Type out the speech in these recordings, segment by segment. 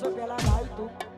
sou pela baita.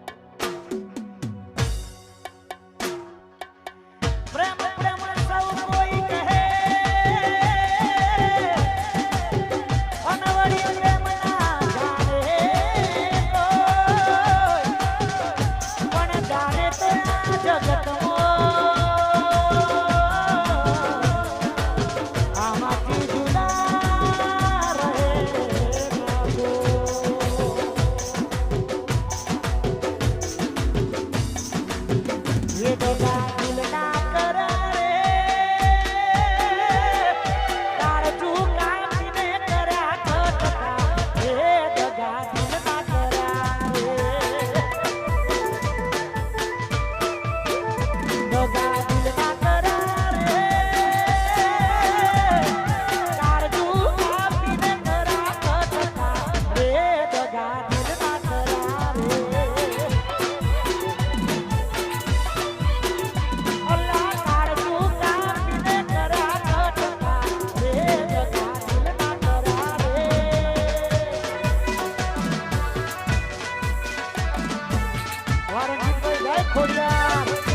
Like Korea.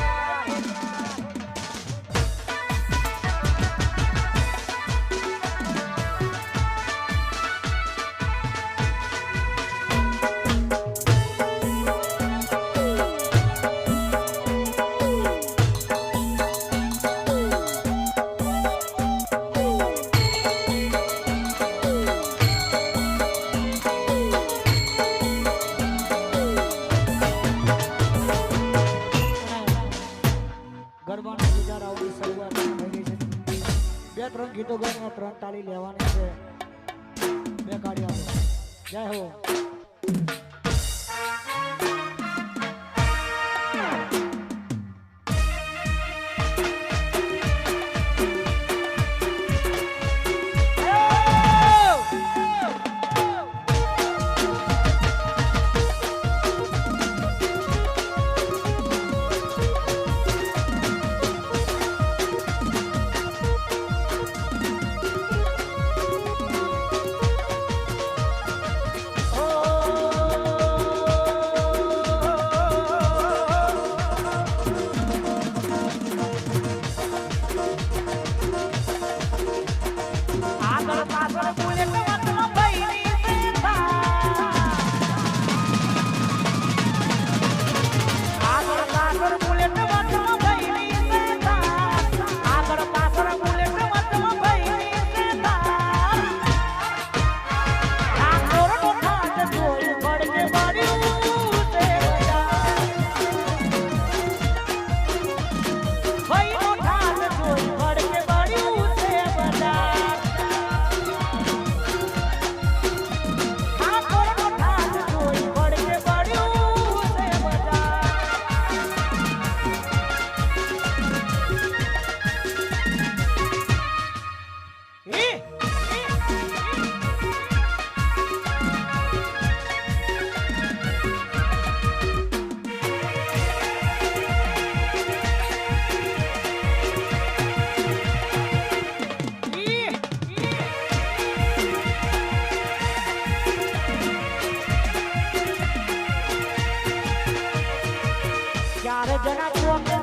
ગુજારાઓની શરૂઆત થઈ ગઈ છે. બે ત્રણ ગીતો ગાઈને ત્રણ તાળી લેવાની છે. બે કાઢી આવો. જય હો. ચાર જણા કોટ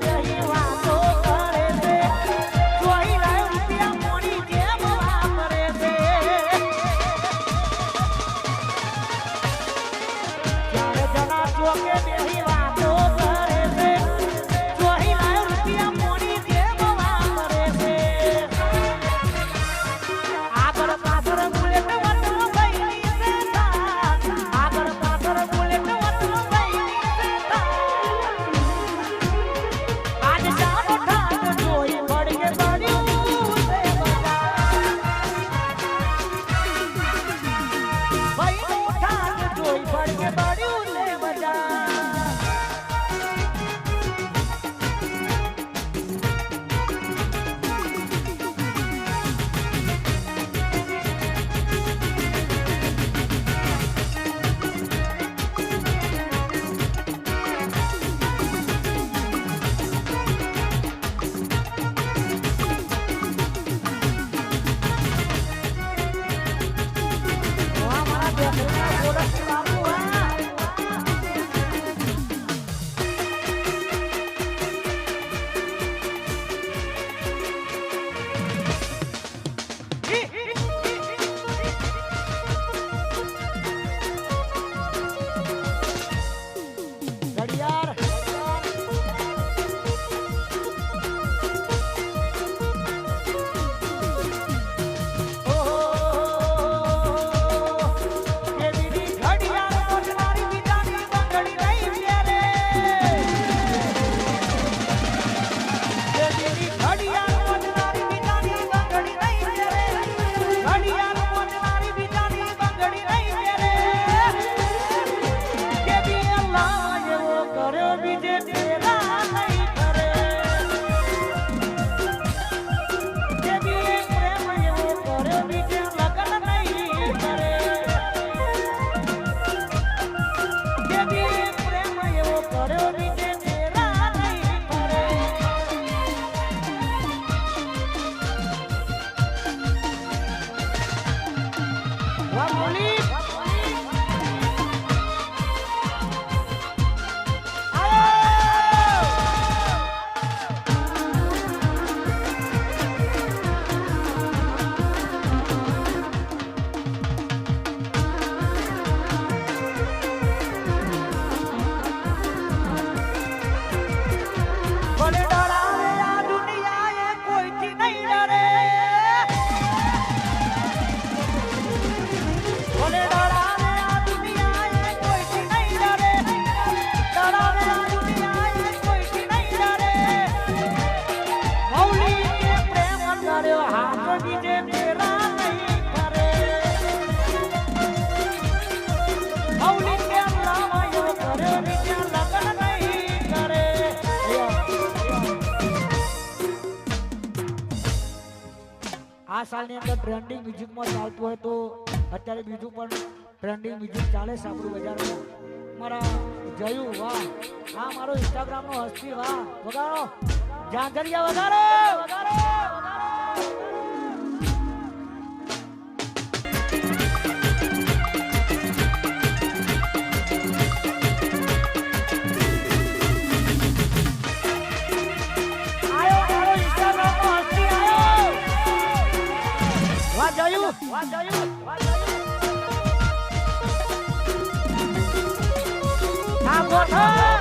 Florida. આ સાલની અંદર ટ્રેન્ડિંગ મ્યુઝિકમાં ચાલતું હોય તો અત્યારે બીજું પણ ટ્રેન્ડિંગ મ્યુઝિક ચાલે છે આપણું બજારમાં. મારા જયુ, વાહ. આ મારો ઇન્સ્ટાગ્રામનો હસ્તી, વાહ. વગાડો. જાંજરિયા વગાડો વગાડો. Now, what?